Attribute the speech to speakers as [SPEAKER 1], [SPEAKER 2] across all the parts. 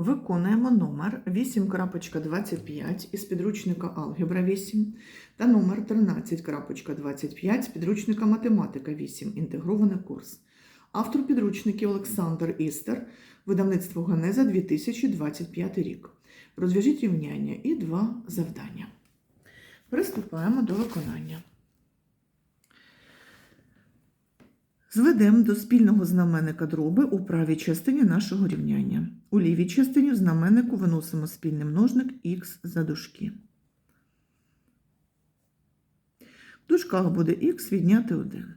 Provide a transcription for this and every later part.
[SPEAKER 1] Виконуємо номер 8.25 із підручника Алгебра 8 та номер 13.25 з підручника Математика 8. Інтегрований курс. Автор підручників Олександр Істер, видавництво Ганеза 2025 рік. Розв'яжіть рівняння і два завдання. Приступаємо до виконання. Зведемо до спільного знаменника дроби у правій частині нашого рівняння. У лівій частині в знаменнику виносимо спільний множник х за дужки. В дужках буде х відняти 1.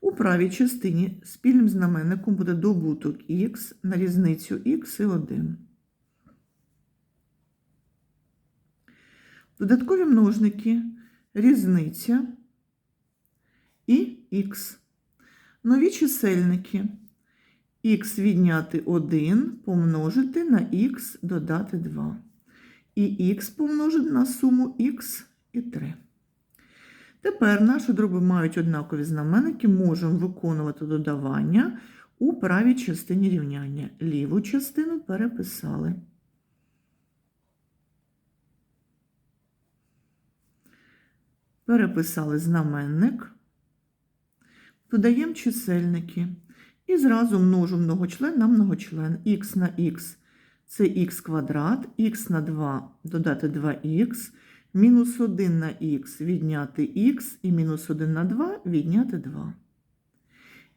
[SPEAKER 1] У правій частині спільним знаменником буде добуток х на різницю х і 1. Додаткові множники різниця і х. Нові чисельники х відняти 1 помножити на х додати 2. І х помножити на суму х і 3. Тепер наші дроби мають однакові знаменники, можемо виконувати додавання у правій частині рівняння. Ліву частину переписали. Переписали знаменник. Додаємо чисельники. І зразу множу многочлен на многочлен. х на х це х квадрат, х на 2 додати 2х, мінус 1 на х відняти х і мінус 1 на 2 відняти 2.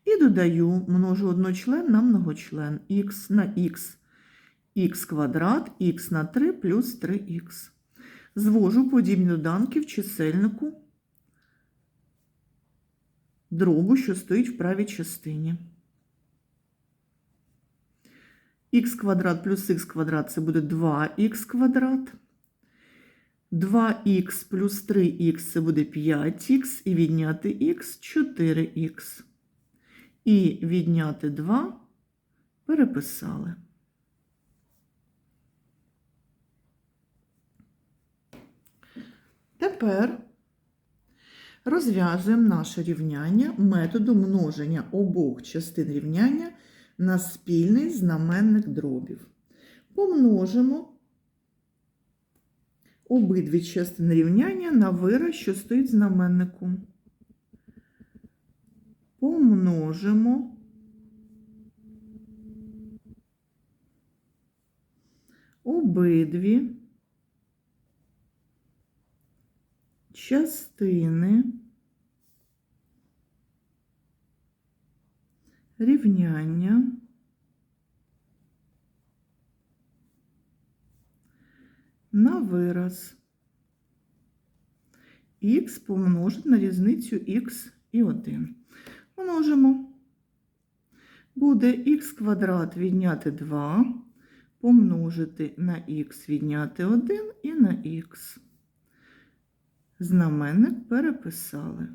[SPEAKER 1] І додаю множу одночлен на многочлен х на х, х квадрат, х на 3 плюс 3х. Звожу подібні доданки в чисельнику дробу, що стоїть в правій частині. х квадрат плюс х квадрат це буде 2х квадрат. 2х плюс 3х це буде 5х і відняти х 4х. І відняти 2 переписали. Тепер розв'язуємо наше рівняння методом множення обох частин рівняння на спільний знаменник дробів. Помножимо обидві частини рівняння на вираз, що стоїть знаменнику. Помножимо обидві частини рівняння на вираз х помножити на різницю х і 1. Множимо. Буде х квадрат відняти 2, помножити на х відняти 1 і на х. Знаменник переписали.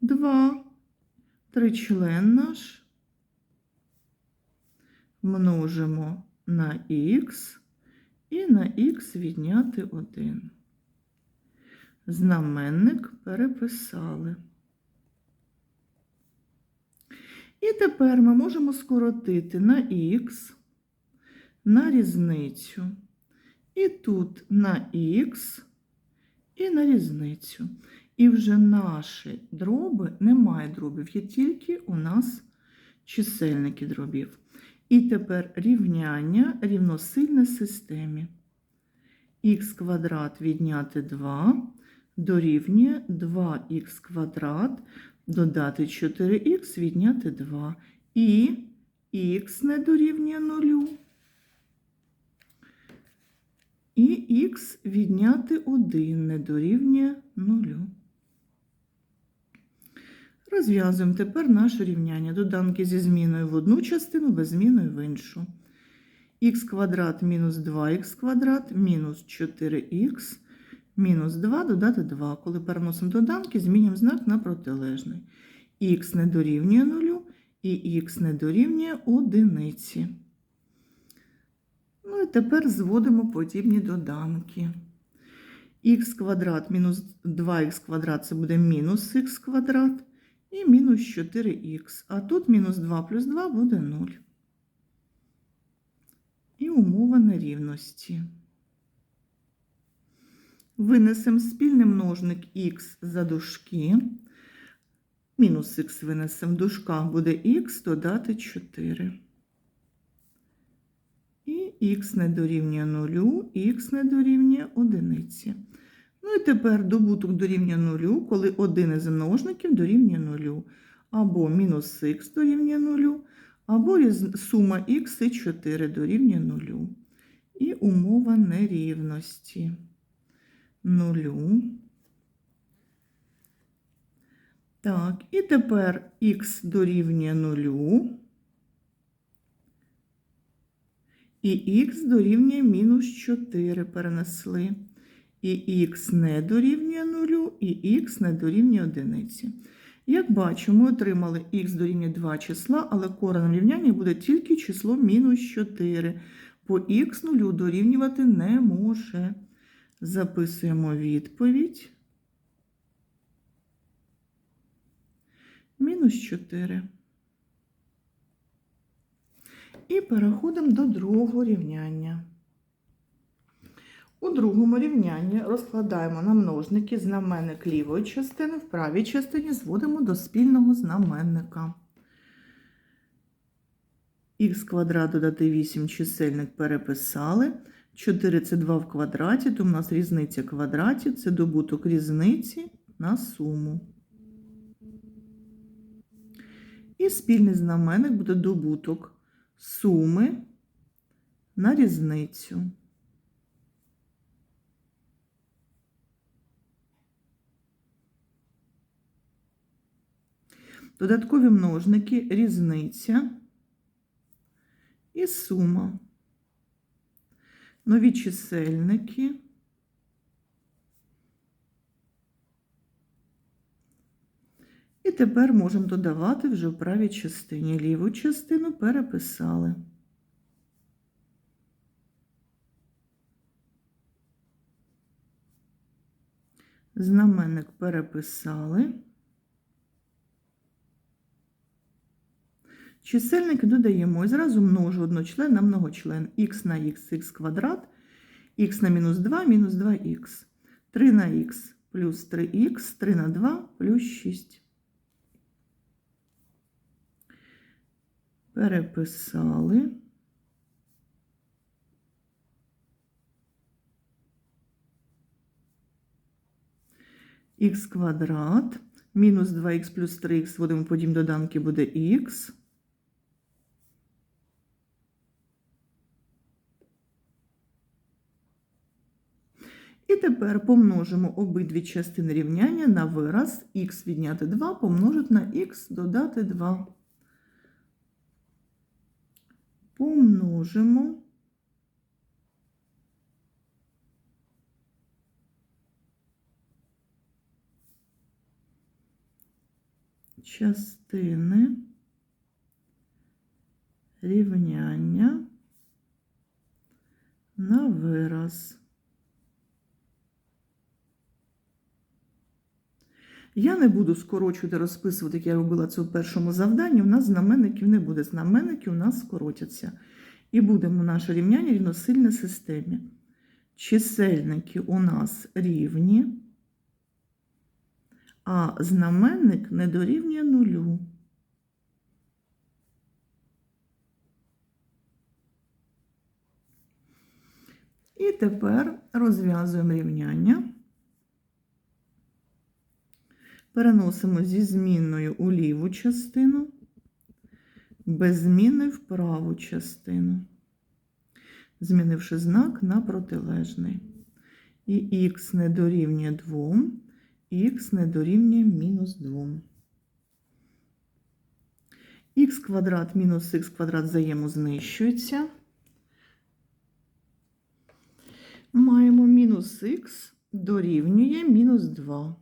[SPEAKER 1] 2. Тричлен наш множимо на х і на х відняти 1. Знаменник переписали. І тепер ми можемо скоротити на х, на різницю. І тут на х, і на різницю. І вже наші дроби немає дробів, є тільки у нас чисельники дробів. І тепер рівняння рівносильне системі. х квадрат відняти 2 дорівнює 2х квадрат додати 4х відняти 2. І х не дорівнює 0. І х відняти 1 не дорівнює 0. Розв'язуємо тепер наше рівняння. Доданки зі зміною в одну частину, без зміною в іншу. х квадрат мінус 2х квадрат мінус 4х мінус 2 додати 2. Коли переносимо доданки, змінюємо знак на протилежний. х не дорівнює 0 і х не дорівнює одиниці. Ну і тепер зводимо подібні доданки. х квадрат мінус 2х квадрат це буде мінус х квадрат і мінус 4х. А тут мінус 2 плюс 2 буде 0. І умова нерівності. Винесемо спільний множник х за дужки. Мінус х винесемо в дужках буде х додати 4. Х не дорівнює 0, х не дорівнює 1. Ну і тепер добуток дорівнює 0, коли один із множників дорівнює 0. Або мінус х дорівнює 0, або сума х і 4 дорівнює 0. І умова нерівності. 0. Так, і тепер х дорівнює 0. І х дорівнює мінус 4 перенесли. І х не дорівнює 0, і х не дорівнює 1. Як бачимо, ми отримали х дорівнює 2 числа, але кореном рівняння буде тільки число мінус 4, бо х 0 дорівнювати не може. Записуємо відповідь. Мінус 4. І переходимо до другого рівняння. У другому рівнянні розкладаємо на множники знаменник лівої частини, в правій частині зводимо до спільного знаменника. х квадрат додати 8 чисельник переписали. 4 це 2 в квадраті, то у нас різниця квадратів це добуток різниці на суму. І спільний знаменник буде добуток суми на різницю. Додаткові множники різниця і сума. Нові чисельники. І тепер можемо додавати вже в правій частині. Ліву частину переписали. Знаменник переписали. Чисельники додаємо і зразу множу одночлен на многочлен. х на х, х квадрат, х на мінус 2, мінус 2х. 3 на х плюс 3х, 3 на 2 плюс 6. Переписали. х квадрат, мінус 2х плюс 3х, вводимо подім доданки, буде х. І тепер помножимо обидві частини рівняння на вираз х відняти 2 помножити на х додати 2. Помножимо. Частини рівняння на вираз. Я не буду скорочувати, розписувати, як я робила це в першому завданні. У нас знаменників не буде. Знаменники у нас скоротяться. І будемо наше рівняння рівносильне системі. Чисельники у нас рівні, а знаменник не дорівнює нулю. І тепер розв'язуємо рівняння. Переносимо зі змінною у ліву частину, без зміни в праву частину, змінивши знак на протилежний. І х не дорівнює 2, і х не дорівнює мінус 2. х квадрат мінус х квадрат взаємознищується. Маємо мінус х дорівнює мінус 2.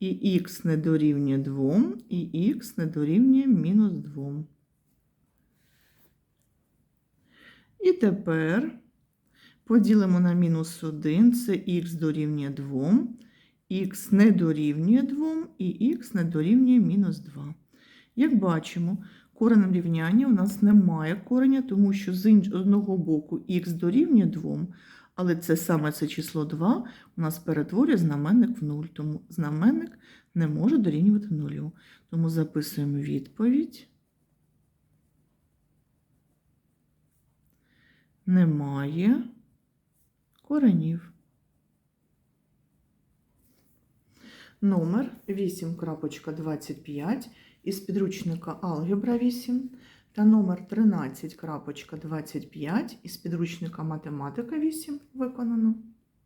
[SPEAKER 1] І х не дорівнює 2, і х не дорівнює мінус 2. І тепер поділимо на мінус 1, це х дорівнює 2, х не дорівнює 2, і х не дорівнює мінус 2. Як бачимо, Коренем рівняння у нас немає кореня, тому що з одного боку х дорівнює 2, але це саме це число 2 у нас перетворює знаменник в 0, тому знаменник не може дорівнювати 0. Тому записуємо відповідь. Немає коренів. Номер 8.25 із підручника Алгебра 8 та номер 13.25 із підручника Математика 8 виконано.